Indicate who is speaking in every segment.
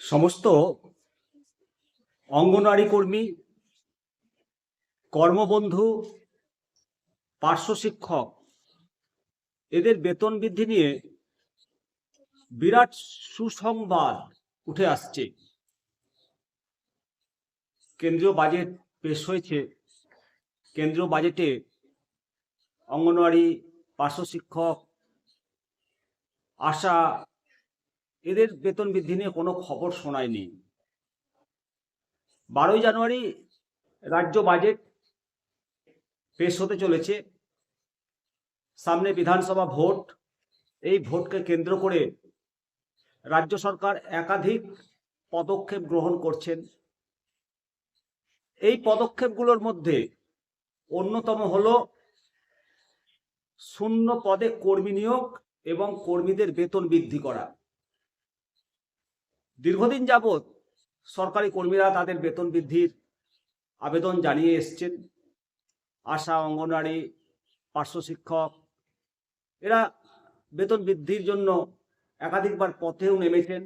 Speaker 1: সমস্ত অঙ্গনওয়াড়ি কর্মী, কর্মবন্ধু, পার্শ্ব শিক্ষক, এদের বেতন বৃদ্ধি নিয়ে বিরাট সুসংবাদ উঠে আসছে। কেন্দ্রীয় বাজেট পেশ হয়েছে। কেন্দ্রীয় বাজেটে অঙ্গনওয়াড়ি, পার্শ্ব শিক্ষক, আশা এদের বেতন বৃদ্ধি নিয়ে কোনো খবর শোনায়নি। বারোই জানুয়ারি রাজ্য বাজেট পেশ হতে চলেছে। সামনে বিধানসভা ভোট। এই ভোটকে কেন্দ্র করে রাজ্য সরকার একাধিক পদক্ষেপ গ্রহণ করছেন। এই পদক্ষেপগুলোর মধ্যে অন্যতম হল শূন্য পদে কর্মী নিয়োগ এবং কর্মীদের বেতন বৃদ্ধি করা। দীর্ঘদিন যাবৎ সরকারি কর্মীরা তাদের বেতন বৃদ্ধির আবেদন জানিয়ে এসছেন। আশা, অঙ্গনওয়াড়ি, পার্শ্ব শিক্ষক, এরা বেতন বৃদ্ধির জন্য একাধিকবার পথেও নেমেছেন।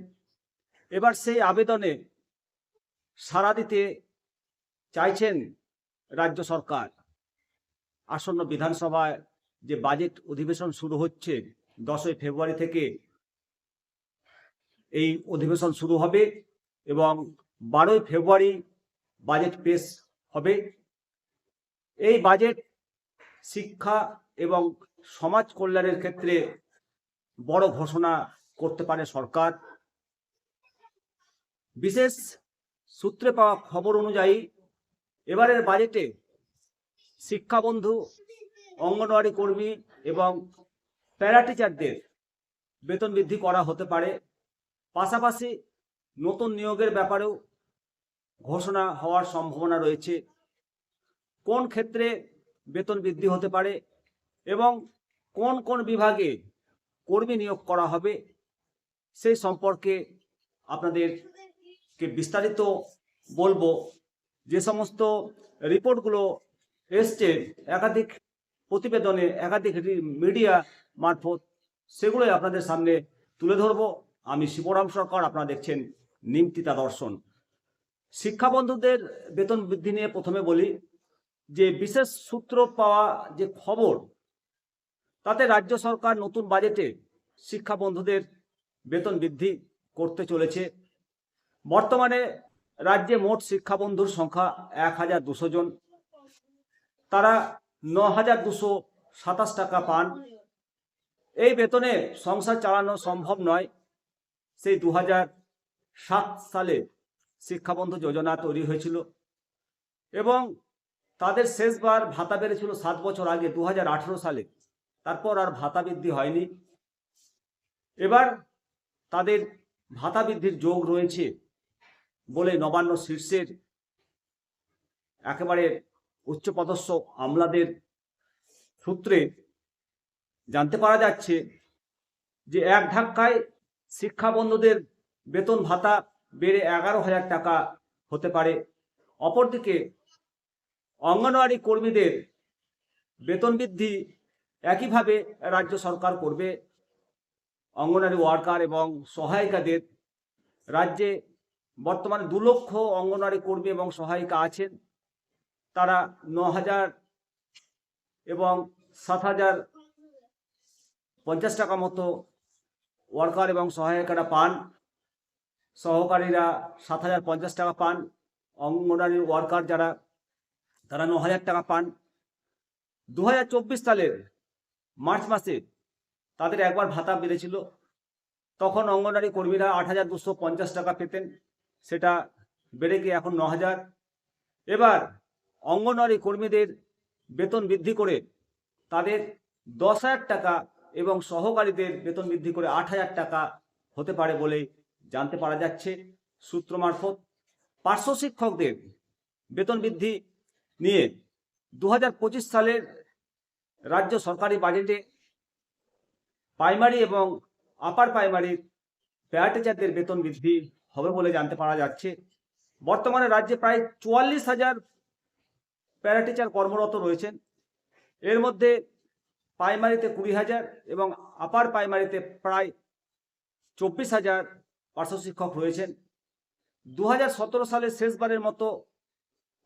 Speaker 1: এবার সেই আবেদনে সাড়া দিতে চাইছেন রাজ্য সরকার। আসন্ন বিধানসভায় যে বাজেট অধিবেশন শুরু হচ্ছে দশই ফেব্রুয়ারি থেকে এই অধিবেশন শুরু হবে এবং বারোই ফেব্রুয়ারি বাজেট পেশ হবে। এই বাজেট শিক্ষা এবং সমাজ কল্যাণের ক্ষেত্রে বড় ঘোষণা করতে পারে সরকার। বিশেষ সূত্রে পাওয়া খবর অনুযায়ী এবারের বাজেটে শিক্ষাবন্ধু, অঙ্গনওয়াড়ি কর্মী এবং প্যারা টিচারদের বেতন বৃদ্ধি করা হতে পারে। পাশাপাশি নতুন নিয়োগের ব্যাপারেও ঘোষণা হওয়ার সম্ভাবনা রয়েছে। কোন ক্ষেত্রে বেতন বৃদ্ধি হতে পারে এবং কোন কোন বিভাগে কর্মী নিয়োগ করা হবে সেই সম্পর্কে আপনাদেরকে বিস্তারিত বলব। যে সমস্ত রিপোর্টগুলো এসছে একাধিক প্রতিবেদনে, একাধিক মিডিয়া মারফত, সেগুলোই আপনাদের সামনে তুলে ধরবো। আমি শিবরাম সরকার, আপনারা দেখছেন নিমতিতা দর্শন। শিক্ষাবন্ধুদের বেতন বৃদ্ধি নিয়ে প্রথমে বলি যে, বিশেষ সূত্র পাওয়া যে খবর, তাতে রাজ্য সরকার নতুন বাজেটে শিক্ষাবন্ধুদের বেতন বৃদ্ধি করতে চলেছে। বর্তমানে রাজ্যে মোট শিক্ষাবন্ধুর সংখ্যা এক হাজার দুশো জন। তারা ন হাজার দুশো সাতাশ টাকা পান। এই বেতনে সংসার চালানো সম্ভব নয়। সেই দু সালে শিক্ষাবন্ধু যোজনা তৈরি হয়েছিল এবং তাদের শেষবার ভাতা বেড়েছিল সাত বছর আগে দু হাজার আঠারো সালে। তারপর আর ভাতা বৃদ্ধি হয়নি। এবার তাদের ভাতা বৃদ্ধির যোগ রয়েছে বলে নবান্ন শীর্ষের একেবারে উচ্চপদস্থ আমলাদের সূত্রে জানতে পারা যাচ্ছে যে এক ধাক্কায় শিক্ষাবন্ধুদের বেতন ভাতা বেড়ে এগারো হাজার টাকা হতে পারে। অপরদিকে অঙ্গনওয়াড়ি কর্মীদের বেতন বৃদ্ধি একইভাবে রাজ্য সরকার করবে। অঙ্গনওয়াড়ি ওয়ার্কার এবং সহায়িকাদের রাজ্যে বর্তমানে দু লক্ষ অঙ্গনওয়াড়ি কর্মী এবং সহায়িকা আছেন। তারা ন হাজার এবং সাত হাজার পঞ্চাশ টাকা মতো ওয়ার্কার এবং সহায়িকারা পান। সহকারীরা সাত হাজার পঞ্চাশ টাকা পান। অঙ্গনওয়াড়ি ওয়ার্কার যারা, তারা ন হাজার টাকা পান। দু হাজার চব্বিশ সালের মার্চ মাসে তাদের একবার ভাতা বেড়েছিল তখন অঙ্গনওয়াড়ি কর্মীরা আট হাজার দুশো পঞ্চাশ টাকা পেতেন। সেটা বেড়ে গিয়ে এখন ন হাজার। এবার অঙ্গনওয়াড়ি কর্মীদের বেতন বৃদ্ধি করে তাদের দশ হাজার টাকা এবং সহকারীদের বেতন বৃদ্ধি করে আট হাজার টাকা হতে পারে বলে জানতে পারা যাচ্ছে সূত্র মারফত। পার্শ্ব শিক্ষকদের বেতন বৃদ্ধি নিয়ে দু হাজার পঁচিশ সালের রাজ্য সরকারি বাজেটে প্রাইমারি এবং আপার প্রাইমারির প্যারাটিচারদের বেতন বৃদ্ধি হবে বলে জানতে পারা যাচ্ছে। বর্তমানে রাজ্যে প্রায় চুয়াল্লিশ হাজার প্যারাটিচার কর্মরত রয়েছেন। এর মধ্যে প্রাইমারিতে কুড়ি হাজার এবং আপার প্রাইমারিতে প্রায় চব্বিশ হাজার পার্শ্ব শিক্ষক রয়েছেন। দু হাজার সতেরো সালে শেষবারের মতো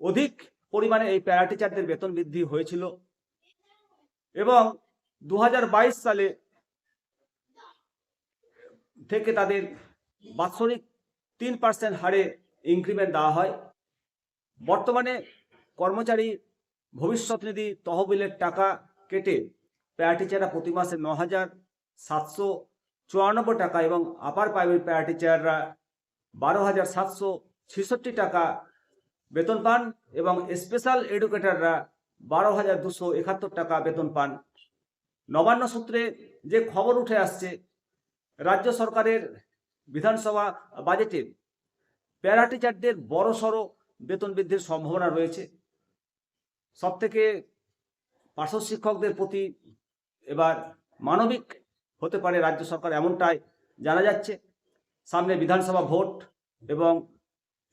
Speaker 1: অধিক পরিমাণে এই প্যারা টিচারদের বেতন বৃদ্ধি হয়েছিল এবং দু হাজার বাইশ সালে থেকে তাদের বাৎসরিক তিন পার্সেন্ট হারে ইনক্রিমেন্ট দেওয়া হয়। বর্তমানে কর্মচারী ভবিষ্যৎ নিধি তহবিলের টাকা কেটে প্যারা টিচাররা প্রতি মাসে ন হাজার সাতশো চুরানব্বই টাকা এবং আপার প্রাইমারি প্যারা টিচাররা বারো হাজার সাতশো ছেষট্টি টাকা বেতন পান এবং স্পেশাল এডুকেটররা বারো হাজার দুশো একাত্তর টাকা বেতন পান। নবান্ন সূত্রে যে খবর উঠে আসছে, রাজ্য সরকারের বিধানসভা বাজেটে প্যারা টিচারদের বড় সড়ো বেতন বৃদ্ধির সম্ভাবনা রয়েছে। সব থেকে পার্শ্ব শিক্ষকদের প্রতি এবার মানবিক হতে পারে রাজ্য সরকার এমনটাই জানা যাচ্ছে। সামনে বিধানসভা ভোট এবং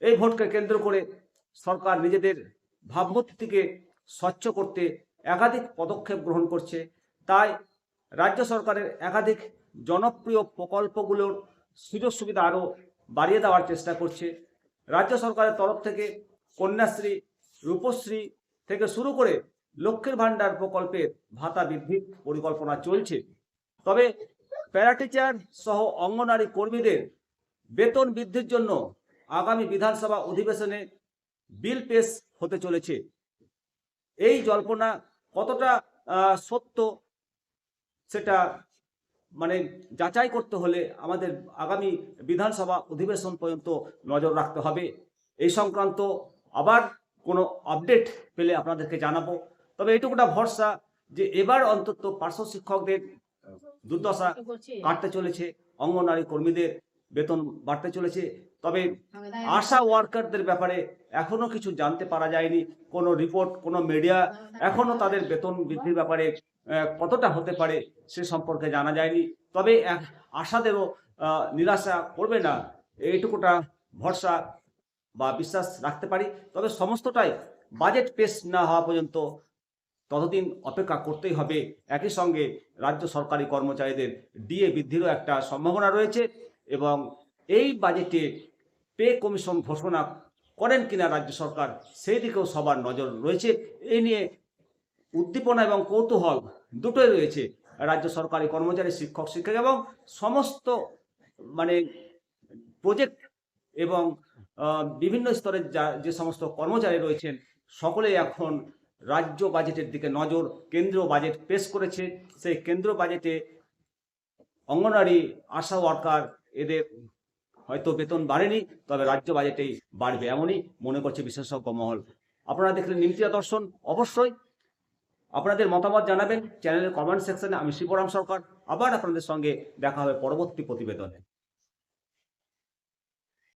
Speaker 1: এই ভোটকে কেন্দ্র করে সরকার নিজেদের ভাবমূর্তিকে স্বচ্ছ করতে একাধিক পদক্ষেপ গ্রহণ করছে। তাই রাজ্য সরকারের একাধিক জনপ্রিয় প্রকল্পগুলোর সুযোগ সুবিধা আরও বাড়িয়ে দেওয়ার চেষ্টা করছে। রাজ্য সরকারের তরফ থেকে কন্যাশ্রী, রূপশ্রী থেকে শুরু করে লক্ষ্মীর ভাণ্ডার প্রকল্পের ভাতা বৃদ্ধির পরিকল্পনা চলছে। তবে প্যারাটিচার সহ অঙ্গনারী কর্মীদের বেতন বৃদ্ধির জন্য আগামী বিধানসভা অধিবেশনে বিল পেশ হতে চলেছে। এই জল্পনা কতটা সত্য সেটা মানে যাচাই করতে হলে আমাদের আগামী বিধানসভা অধিবেশন পর্যন্ত নজর রাখতে হবে। এই সংক্রান্ত আবার কোনো আপডেট পেলে আপনাদেরকে জানাব। তবে এটুকুটা ভরসা যে এবার অন্তত পার্শ্ব শিক্ষকদের দুর্দশা কাটতে চলেছে অঙ্গনারী কর্মীদের বেতন বাড়তে চলেছে। তবে আশা ওয়ার্কারদের ব্যাপারে এখনও কিছু জানতে পারা যায়নি, কোনো রিপোর্ট, কোনো মিডিয়া এখনও তাদের বেতন বৃদ্ধির ব্যাপারে কতটা হতে পারে সে সম্পর্কে জানা যায়নি। তবে আশাদেরও নিরাশা করবে না এইটুকুটা ভরসা বা বিশ্বাস রাখতে পারি। তবে সমস্তটাই বাজেট পেশ না হওয়া পর্যন্ত ততদিন অপেক্ষা করতেই হবে। একই সঙ্গে রাজ্য সরকারি কর্মচারীদের ডিএ বৃদ্ধিরও একটা সম্ভাবনা রয়েছে এবং এই বাজেটে পে কমিশন ঘোষণা করেন কিনা রাজ্য সরকার, সেই দিকেও সবার নজর রয়েছে। এই নিয়ে উদ্দীপনা এবং কৌতূহল দুটোই রয়েছে রাজ্য সরকারি কর্মচারী, শিক্ষক শিক্ষক এবং সমস্ত মানে প্রজেক্ট এবং বিভিন্ন স্তরের যা, যে সমস্ত কর্মচারী রয়েছেন, সকলেই এখন রাজ্য বাজেটের দিকে নজর কেন্দ্রীয় বাজেট পেশ করেছে। সেই কেন্দ্রীয় বাজেটে অঙ্গনারী আশা ওয়ার্কার এদের হয়তো বেতন বাড়েনি, তবে রাজ্য বাজেটেই বাড়বে এমনই মনে করছে বিশেষজ্ঞ মহল। আপনারা দেখলেন নিমতিয়া দর্শন, অবশ্যই। আপনাদের মতামত জানাবেন চ্যানেলের কমেন্ট সেকশনে। আমি শিবরাম সরকার। আবার আপনাদের সঙ্গে দেখা হবে পরবর্তী প্রতিবেদনে।